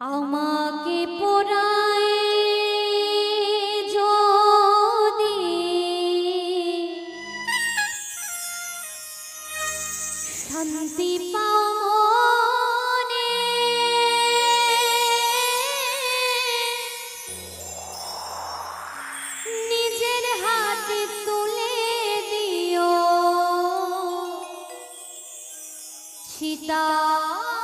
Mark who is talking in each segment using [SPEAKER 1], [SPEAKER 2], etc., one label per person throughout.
[SPEAKER 1] আমাকে পোড়ায় যদি। শান্তি পাও মনে। নিজের হাতে তুলে দিও। সীতারাগুনে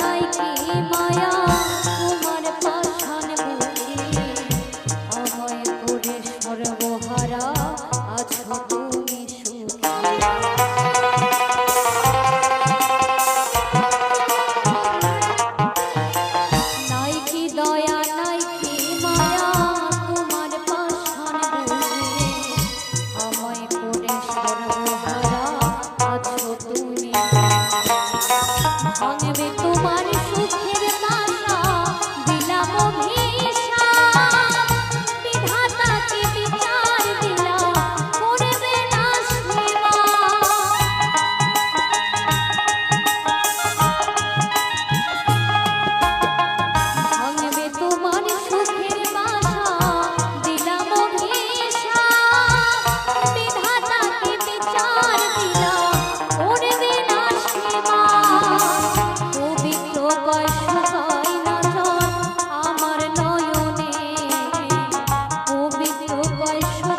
[SPEAKER 1] মায়ায় কি মায়া। বয়স